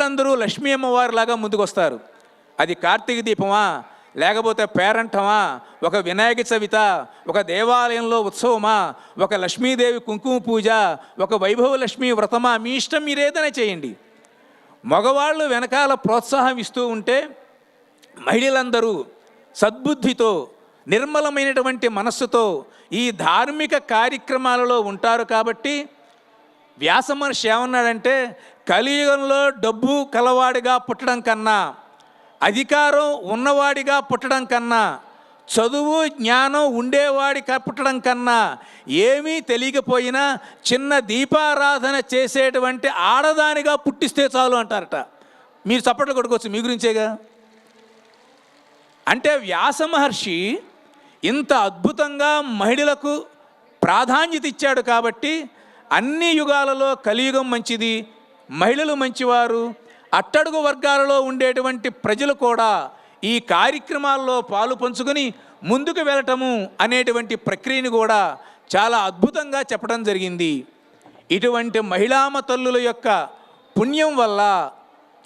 పిల్లలందరూ లక్ష్మీ అమ్మవారిలాగా ముందుకొస్తారు. అది కార్తీక దీపమా లేకపోతే పేరంటమా ఒక వినాయక చవిత ఒక దేవాలయంలో ఉత్సవమా ఒక లక్ష్మీదేవి కుంకుమ పూజ ఒక వైభవ లక్ష్మీ వ్రతమా మీ ఇష్టం మీరేదనే చేయండి. మగవాళ్ళు వెనకాల ప్రోత్సాహం ఇస్తూ ఉంటే మహిళలందరూ సద్బుద్ధితో నిర్మలమైనటువంటి మనస్సుతో ఈ ధార్మిక కార్యక్రమాలలో ఉంటారు కాబట్టి వ్యాస మహర్షి ఏమన్నాడంటే కలియుగంలో డబ్బు కలవాడిగా పుట్టడం కన్నా అధికారం ఉన్నవాడిగా పుట్టడం కన్నా చదువు జ్ఞానం ఉండేవాడి పుట్టడం కన్నా ఏమీ తెలియకపోయినా చిన్న దీపారాధన చేసేటువంటి ఆడదానిగా పుట్టిస్తే చాలు అంటారట. మీరు చప్పట్లు కొట్టుకోవచ్చు మీ గురించేగా? అంటే వ్యాస మహర్షి ఇంత అద్భుతంగా మహిళలకు ప్రాధాన్యత ఇచ్చాడు కాబట్టి అన్ని యుగాలలో కలియుగం మంచిది మహిళలు మంచివారు అట్టడుగు వర్గాలలో ఉండేటువంటి ప్రజలు కూడా ఈ కార్యక్రమాల్లో పాలు పంచుకొని ముందుకు వెళ్ళటము అనేటువంటి ప్రక్రియను కూడా చాలా అద్భుతంగా చెప్పడం జరిగింది. ఇటువంటి మహిళామ తల్లుల యొక్క పుణ్యం వల్ల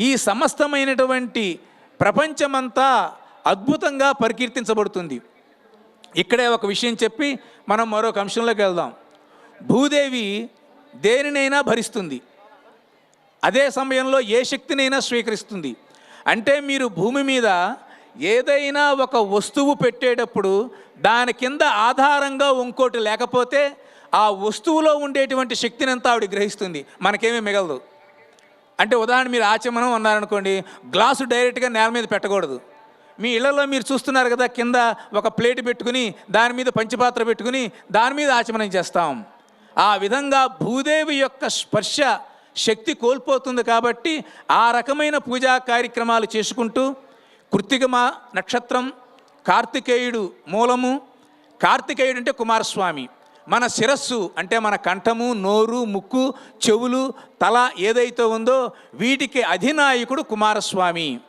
ఈ సమస్తమైనటువంటి ప్రపంచమంతా అద్భుతంగా పరికీర్తించబడుతుంది. ఇక్కడే ఒక విషయం చెప్పి మనం మరొక అంశంలోకి వెళ్దాం. భూదేవి దేనినైనా భరిస్తుంది. అదే సమయంలో ఏ శక్తినైనా స్వీకరిస్తుంది. అంటే మీరు భూమి మీద ఏదైనా ఒక వస్తువు పెట్టేటప్పుడు దాని కింద ఆధారంగా ఇంకోటి లేకపోతే ఆ వస్తువులో ఉండేటువంటి శక్తిని అంతా ఆవిడ గ్రహిస్తుంది. మనకేమీ మిగలదు. అంటే ఉదాహరణ మీరు ఆచమనం అన్నారనుకోండి గ్లాసు డైరెక్ట్గా నేల మీద పెట్టకూడదు. మీ ఇళ్ళలో మీరు చూస్తున్నారు కదా కింద ఒక ప్లేట్ పెట్టుకుని దాని మీద పంచపాత్ర పెట్టుకుని దాని మీద ఆచమనం చేస్తాం. ఆ విధంగా భూదేవి యొక్క స్పర్శ శక్తి కోల్పోతుంది కాబట్టి ఆ రకమైన పూజా కార్యక్రమాలు చేసుకుంటూ కృత్తికమ నక్షత్రం కార్తికేయుడు మూలము. కార్తికేయుడు అంటే కుమారస్వామి. మన శిరస్సు అంటే మన కంఠము నోరు ముక్కు చెవులు తల ఏదైతే ఉందో వీటికి అధినాయకుడు కుమారస్వామి.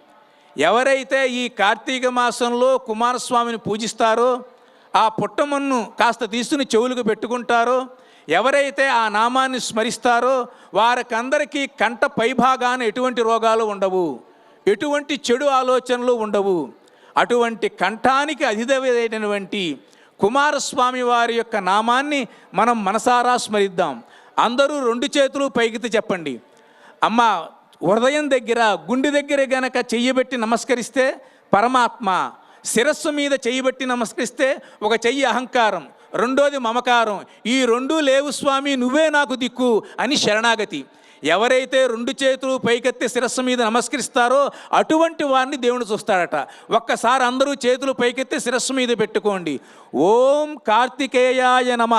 ఎవరైతే ఈ కార్తీక మాసంలో కుమారస్వామిని పూజిస్తారో ఆ పుట్టమన్ను కాస్త తీసుకుని చెవులకు పెట్టుకుంటారో ఎవరైతే ఆ నామాన్ని స్మరిస్తారో వారికందరికీ కంట పైభాగాన ఎటువంటి రోగాలు ఉండవు. ఎటువంటి చెడు ఆలోచనలు ఉండవు. అటువంటి కంఠానికి అధిదైనటువంటి కుమారస్వామి వారి యొక్క నామాన్ని మనం మనసారా స్మరిద్దాం. అందరూ రెండు చేతులు పైకితే చెప్పండి. అమ్మ హృదయం దగ్గర గుండె దగ్గర గనక చెయ్యబెట్టి నమస్కరిస్తే పరమాత్మ శిరస్సు మీద చెయ్యబెట్టి నమస్కరిస్తే ఒక చెయ్యి అహంకారం. రెండోది మమకారం. ఈ రెండు లేవు స్వామి నువ్వే నాకు దిక్కు అని శరణాగతి. ఎవరైతే రెండు చేతులు పైకెత్తి శిరస్సు మీద నమస్కరిస్తారో అటువంటి వారిని దేవుడు చూస్తాడట. ఒక్కసారి అందరూ చేతులు పైకెత్తి శిరస్సు మీద పెట్టుకోండి. ఓం కార్తికేయాయ నమ.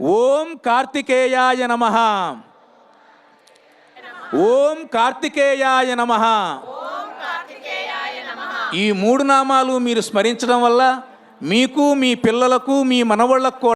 ఓం కార్తికేయాయ నమ. ఓం కార్తికేయాయ నమ. ఈ మూడు నామాలు మీరు స్మరించడం వల్ల మీకు మీ పిల్లలకు మీ మనవళ్ళకు